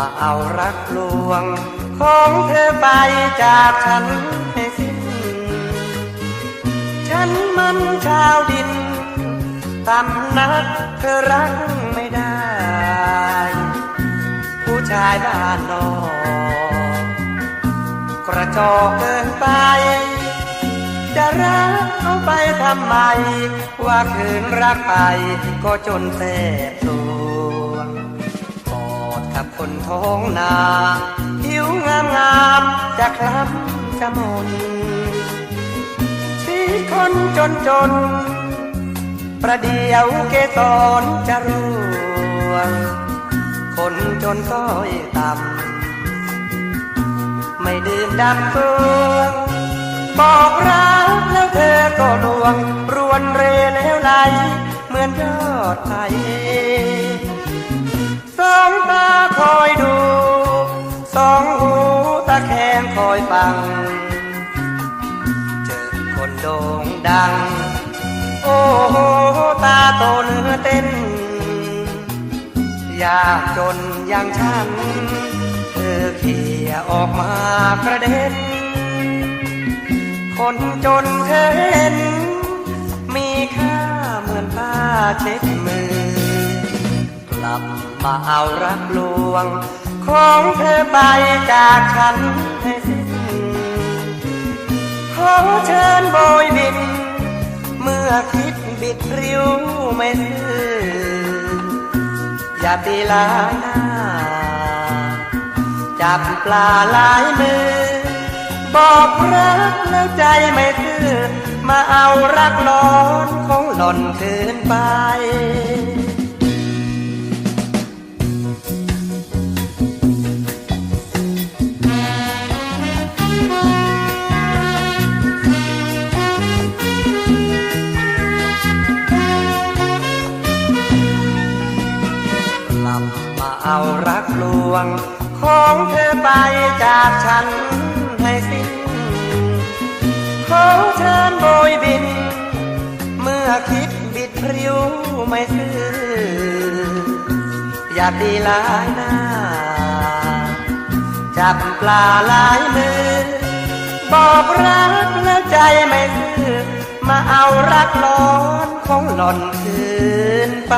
มาเอารักลวง ของเธอไปจากฉันให้สิ้น ฉันมันชาวดินตำนักเธอรักไม่ได้ ผู้ชายบ้านนอกกระจอกเกินไป จะรักเขาไปทำไม ว่าคืนรักไปก็จนแสบสวง กับคนท้องนาผิวงามงามจะคล้ำจะมนชีคนจนจน ประเดี๋ยวเกสรจะร่วง คนจนต้อยต่ำไม่ดื่มดำตวงบอกรักแล้วเธอก็ดวง รวนเรแล้วไหลเหมือนยอดไผ่ส องตาคอยดู สองหูตาแคงคอยฟัง เจอคนโด่งดัง โอ้โหตาโตเนื้อเต้น ยากจนอย่างฉัน เธอเขี่ยออกมากระเด็น คนจนเธอเห็น มีค่าเหมือนผ้าเช็ด ลับมาเอารักลวง ของเธอไปจากฉันให้สิ้นขอเชิญโบยบิน เมื่อคิดบิดริ้วไม่ซื่ออย่าตีลาหน้า จับปลาลายมือ บอกรักแล้วใจไม่ซื่อมาเอารักร้อนของหล่อนคืนไป เอารักลวง ของเธอไปจากฉันให้สิ้นขอเชิญโบยบิน เมื่อคิดบิดพริ้วไม่ซื่ออย่าดีลายหน้า จับปลาหลายมือ บอกรักแล้วใจไม่ซื่อมาเอารักร้อนของหล่อนคืนไป